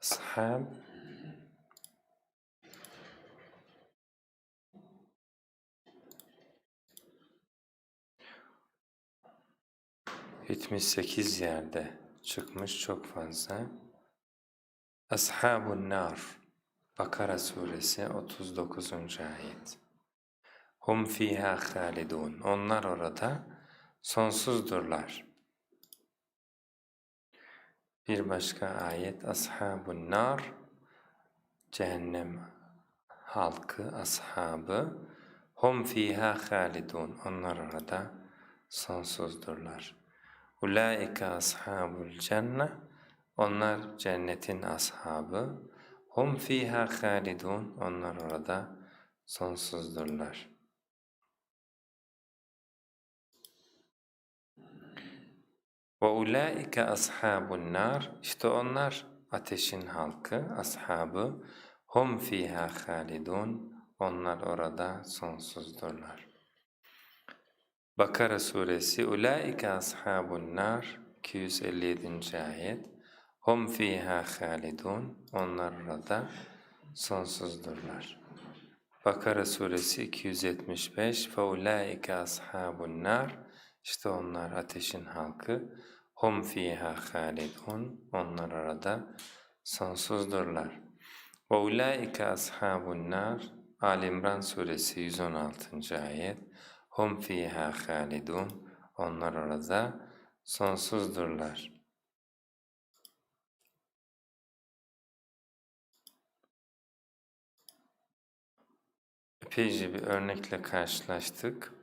ashab Yetmiş sekiz yerde çıkmış çok fazla. Ashabun nar Bakara suresi 39. ayet. Hum fiha halidun. Onlar orada sonsuzdurlar. Bir başka ayet Ashabun nar Cehennem halkı, ashabı Hum fiha halidun. Onlar orada sonsuzdurlar. Ulaika ashabul cennet onlar cennetin ashabı. Hum fiha halidun. Onlar orada sonsuzdurlar. Ulaika ashabun nar. İşte onlar ateşin halkı, ashabı. Hum fiha halidun. Onlar orada sonsuzdurlar. Bakara suresi Ulaika ashabun nar 257. ayet. Hum fiha halidun. Onlar orada sonsuzdurlar. Bakara suresi 275 Fe ulaika ashabun nar İşte onlar ateşin halkı. Hum fiha halidun. Onlar orada sonsuzdurlar. Ve ulaika ashabun nar Ali İmran suresi 116. ayet. Hum fiha halidun. Onlar orada sonsuzdurlar. Epeyce bir örnekle karşılaştık.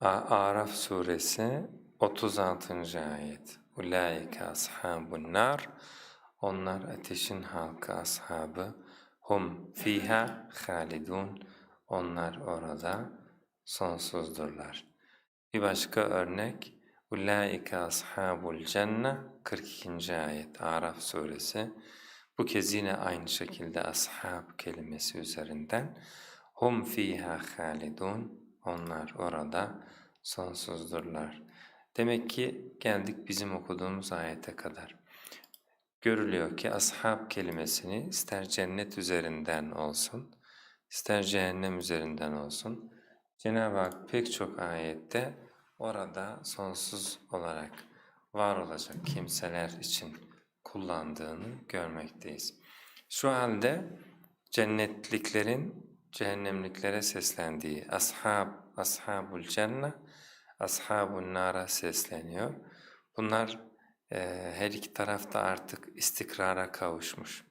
Araf suresi 36. ayet. Ulaike ashabun nar. Onlar ateşin halkı ashabı. Hum fiha halidun. Onlar orada sonsuzdurlar. Bir başka örnek Ulaike ashabul cennet 42. ayet Araf suresi. Bu kez yine aynı şekilde ashab kelimesi üzerinden hum fiha halidun onlar orada sonsuzdurlar. Demek ki geldik bizim okuduğumuz ayete kadar. Görülüyor ki ashab kelimesini ister cennet üzerinden olsun, ister cehennem üzerinden olsun, Cenab-ı Hak pek çok ayette orada sonsuz olarak var olacak kimseler için kullandığını görmekteyiz. Şu halde cennetliklerin cehennemliklere seslendiği ashab, ashabul cennet, ashabun nara sesleniyor. Bunlar e, her iki tarafta artık istikrara kavuşmuş.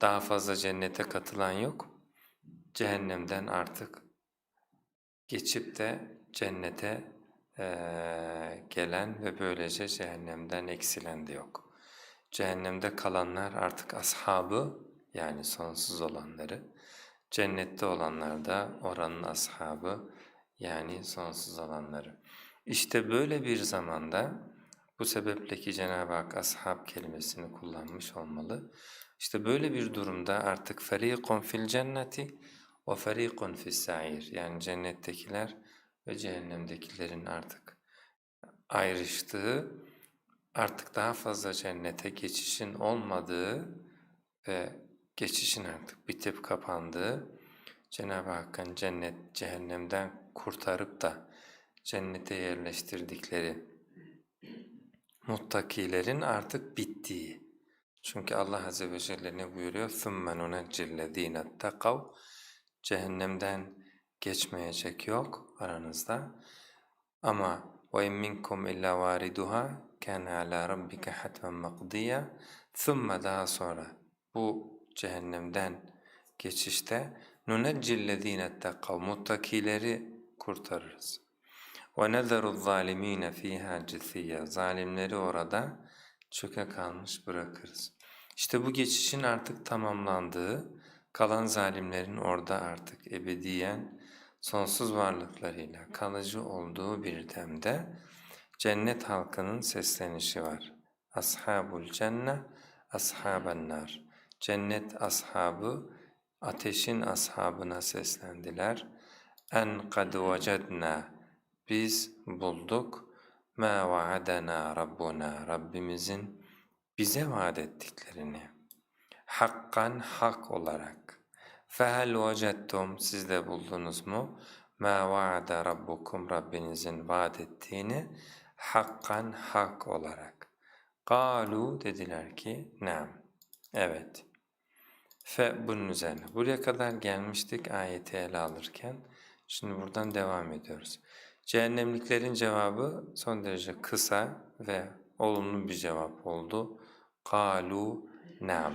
Daha fazla cennete katılan yok. Cehennemden artık geçip de cennete e, gelen ve böylece cehennemden eksilen de yok. Cehennemde kalanlar artık ashabı yani sonsuz olanları, Cennette olanlar da oranın ashabı yani sonsuz olanları. İşte böyle bir zamanda bu sebeple ki Cenab-ı Hak ashab kelimesini kullanmış olmalı. İşte böyle bir durumda artık fariqun fil cenneti ve fariqun fis sair yani cennettekiler ve cehennemdekilerin artık ayrıştığı, artık daha fazla cennete geçişin olmadığı ve geçişin artık bitip kapandığı, Cenab-ı Hakk'ın cennet, cehennemden kurtarıp da cennete yerleştirdikleri muttakilerin artık bittiği. Çünkü Allah Azze ve Celle ne buyuruyor? ثُمَّ نُنَجِّ الَّذ۪ينَ اتَّقَوْا Cehennemden geçmeyecek yok aranızda. Ama وَاِنْ مِنْكُمْ اِلَّا وَارِدُهَا كَانَ عَلَى رَبِّكَ حَتْمًا مَقْضِيًّا ثُمَّ daha sonra bu cehennemden geçişte نُنَجِّ الَّذ۪ينَ اتَّقَوْا Muttakileri kurtarırız. وَنَذَرُ الظَّالِم۪ينَ ف۪يهَا جِثِيًّا Zalimleri orada çöke kalmış bırakırız. İşte bu geçişin artık tamamlandığı, kalan zalimlerin orada artık ebediyen sonsuz varlıklarıyla kalıcı olduğu bir demde cennet halkının seslenişi var. Ashabul cennet, ashaben nar. Cennet ashabı ateşin ashabına seslendiler. En kad vecedna biz bulduk. Ma vaadena rabbuna Rabbimizin bize vaat ettiklerini. Hakkan hak olarak. Fehel vecettum siz de buldunuz mu? Ma vaada rabbukum Rabbinizin vaat ettiğini hakkan hak olarak. Kalu dediler ki nam evet. Fe bunun üzerine. Buraya kadar gelmiştik ayeti ele alırken. Şimdi buradan devam ediyoruz. Cehennemliklerin cevabı son derece kısa ve olumlu bir cevap oldu. Kalu nam.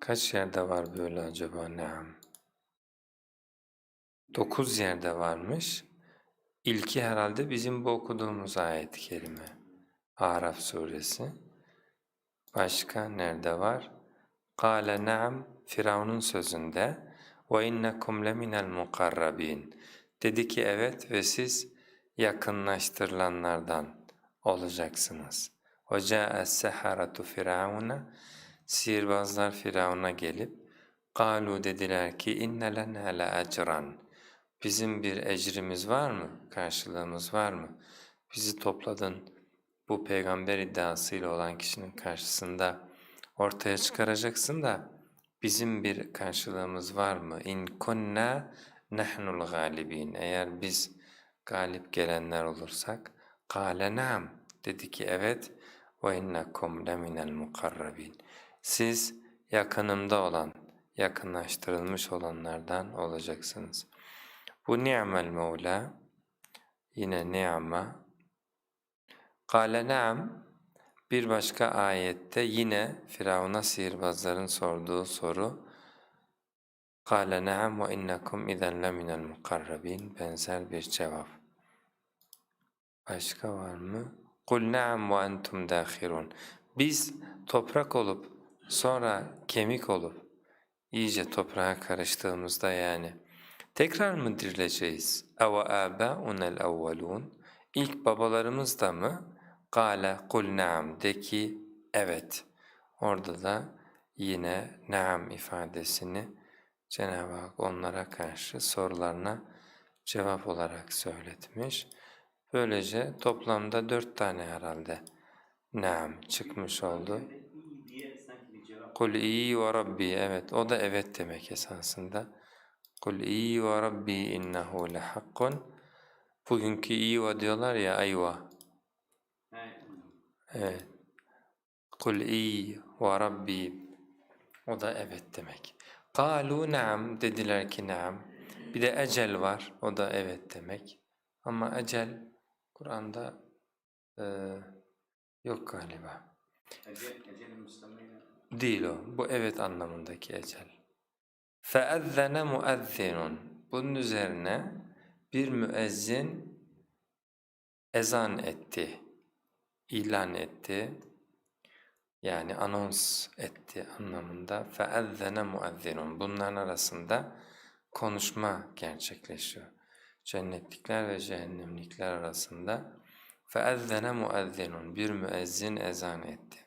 Kaç yerde var böyle acaba Naam? Dokuz yerde varmış. İlki herhalde bizim bu okuduğumuz ayet-i kerime. Araf suresi. Başka nerede var? Kâle naam Firavun'un sözünde ve innekum leminel mukarrabin. Dedi ki evet ve siz yakınlaştırılanlardan olacaksınız. Ve câ'es seharatu firavuna Sihirbazlar Firavun'a gelip قَالُوا dediler ki inne lena la ecran Bizim bir ecrimiz var mı? Karşılığımız var mı? Bizi topladın bu peygamber iddiasıyla olan kişinin karşısında ortaya çıkaracaksın da bizim bir karşılığımız var mı? İn kunna nahnul galibin. Eğer biz galip gelenler olursak kâle nam dedi ki evet ve innekum leminel mukarrabin. Siz yakınımda olan, yakınlaştırılmış olanlardan olacaksınız. Bu ni'mel mevla, yine ni'ma. Kale na'am, bir başka ayette yine Firavun'a sihirbazların sorduğu soru, Kale na'am ve innekum izen leminel mukarrabin benzer bir cevap. Başka var mı? Kul na'am ve entum dâhirun. Biz toprak olup sonra kemik olup iyice toprağa karıştığımızda yani tekrar mı dirileceğiz? اَوَ آبَاءُنَا الْاَوَّلُونَ İlk babalarımız da mı? قَالَ قُلْ نَعَمْ De ki evet. Orada da yine naam ifadesini Cenab-ı Hak onlara karşı sorularına cevap olarak söyletmiş. Böylece toplamda dört tane herhalde naam çıkmış oldu. diye sanki bir cevap. Kul iyi ve Rabbi evet o da evet demek esasında. Kul iyi ve Rabbi innehu lehakkun. Bugünkü iyi ve diyorlar ya ayva. Evet. Kul iyi ve Rabbi o da evet demek. Kalu naam dediler ki naam. Bir de ecel var o da evet demek. Ama ecel Kur'an'da e, yok galiba. Ecel, ecel. Değil o. Bu evet anlamındaki ecel. فَاَذَّنَ مُؤَذِّنٌ Bunun üzerine bir müezzin ezan etti, ilan etti, yani anons etti anlamında. فَاَذَّنَ مُؤَذِّنٌ Bunların arasında konuşma gerçekleşiyor. Cennetlikler ve cehennemlikler arasında فَاَذَّنَ مُؤَذِّنٌ Bir müezzin ezan etti.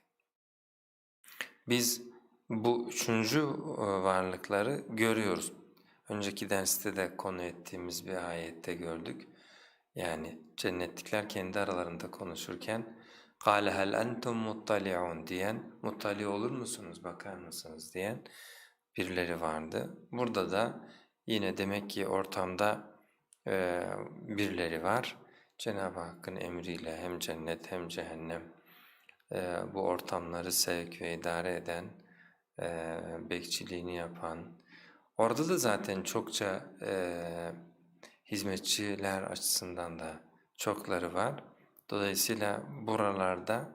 Biz bu üçüncü e, varlıkları görüyoruz. Önceki derste de konu ettiğimiz bir ayette gördük. Yani cennetlikler kendi aralarında konuşurken قَالَ هَلْ أَنْتُمْ مُطَّلِعُونَ diyen, muttali olur musunuz, bakar mısınız diyen birileri vardı. Burada da yine demek ki ortamda e, birileri var. Cenab-ı Hakk'ın emriyle hem cennet hem cehennem e, bu ortamları sevk ve idare eden, e, bekçiliğini yapan, orada da zaten çokça e, hizmetçiler açısından da çokları var. Dolayısıyla buralarda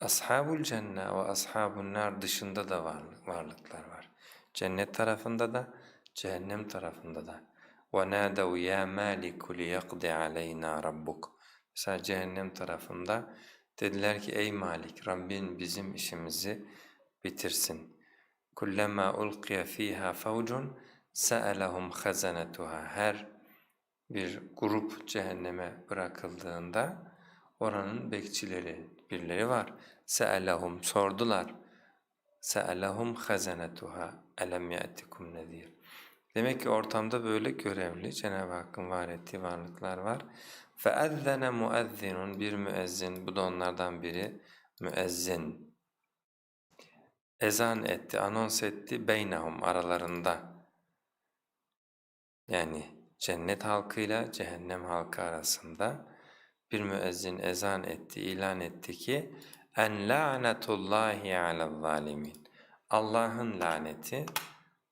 ashabul cennet ve ashabun nar dışında da varlık, varlıklar var. Cennet tarafında da, cehennem tarafında da. وَنَادَوْا يَا مَالِكُ لِيَقْضِ عَلَيْنَا رَبُّكَ Mesela cehennem tarafında dediler ki ey Malik Rabbin bizim işimizi bitirsin. كُلَّمَا أُلْقِيَ ف۪يهَا فَوْجٌ سَأَلَهُمْ خَزَنَتُهَا Her bir grup cehenneme bırakıldığında oranın bekçileri, birileri var. سَأَلَهُمْ sordular. سَأَلَهُمْ خَزَنَتُهَا أَلَمْ يَأْتِكُمْ نَذِيرٌ Demek ki ortamda böyle görevli Cenab-ı Hakk'ın var ettiği varlıklar var. فَأَذَّنَ مُؤَذِّنٌ Bir müezzin, bu da onlardan biri, müezzin. Ezan etti, anons etti, beynahum aralarında. Yani cennet halkıyla cehennem halkı arasında bir müezzin ezan etti, ilan etti ki en la'netullahi alel zalimin. Allah'ın laneti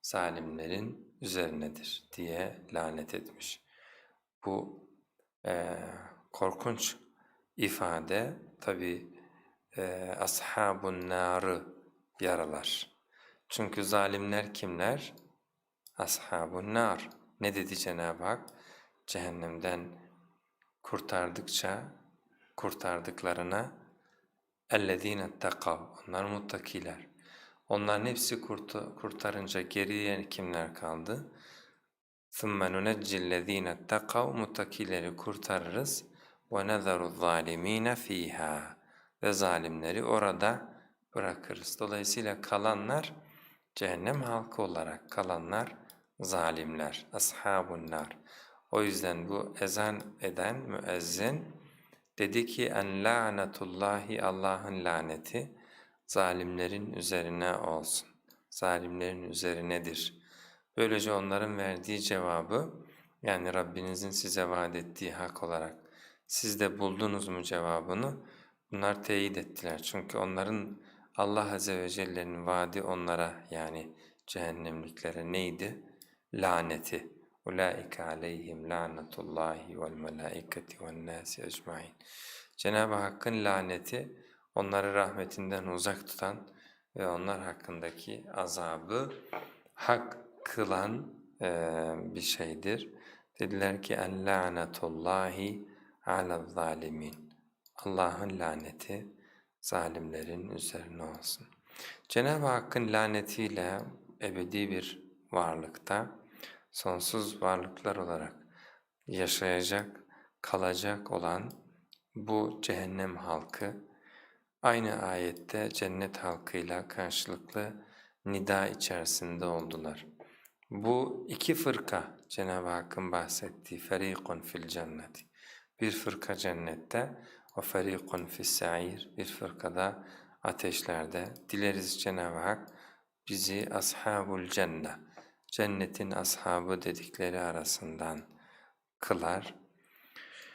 zalimlerin üzerinedir diye lanet etmiş. Bu eee, korkunç ifade tabi eee ashabun narı yaralar. Çünkü zalimler kimler? Ashabun nar. Ne dedi Cenab-ı Hak? Cehennemden kurtardıkça kurtardıklarına اَلَّذ۪ينَ اتَّقَوْا Onlar muttakiler. Onların hepsi kurtu- kurtarınca geriye kimler kaldı? ثُمَّ نُنَجِّ الَّذ۪ينَ اتَّقَوْا Muttakileri kurtarırız. وَنَذَرُ الظَّالِم۪ينَ ف۪يهَا Ve zalimleri orada bırakırız. Dolayısıyla kalanlar cehennem halkı olarak kalanlar zalimler, ashabun nar. O yüzden bu ezan eden müezzin dedi ki en la'netullahi Allah'ın laneti zalimlerin üzerine olsun. Zalimlerin üzerinedir. Böylece onların verdiği cevabı yani Rabbinizin size vaat ettiği hak olarak siz de buldunuz mu cevabını bunlar teyit ettiler. Çünkü onların Allah Azze ve Celle'nin vaadi onlara yani cehennemliklere neydi? Laneti. Aleyhim lanetullahi vel melaiketi ven nasi ecmaîn. Cenab-ı Hakk'ın laneti onları rahmetinden uzak tutan ve onlar hakkındaki azabı hak kılan eee, bir şeydir. Dediler ki en lanetullahi alel zalimin. Allah'ın laneti zalimlerin üzerine olsun. Cenab-ı Hakk'ın lanetiyle ebedi bir varlıkta sonsuz varlıklar olarak yaşayacak, kalacak olan bu cehennem halkı aynı ayette cennet halkıyla karşılıklı nida içerisinde oldular. Bu iki fırka Cenab-ı Hakk'ın bahsettiği ferikun fil cenneti. Bir fırka cennette ferikun fis sa'ir bir fırkada ateşlerde. Dileriz Cenab-ı Hak bizi ashabul cennet cennetin ashabı dedikleri arasından kılar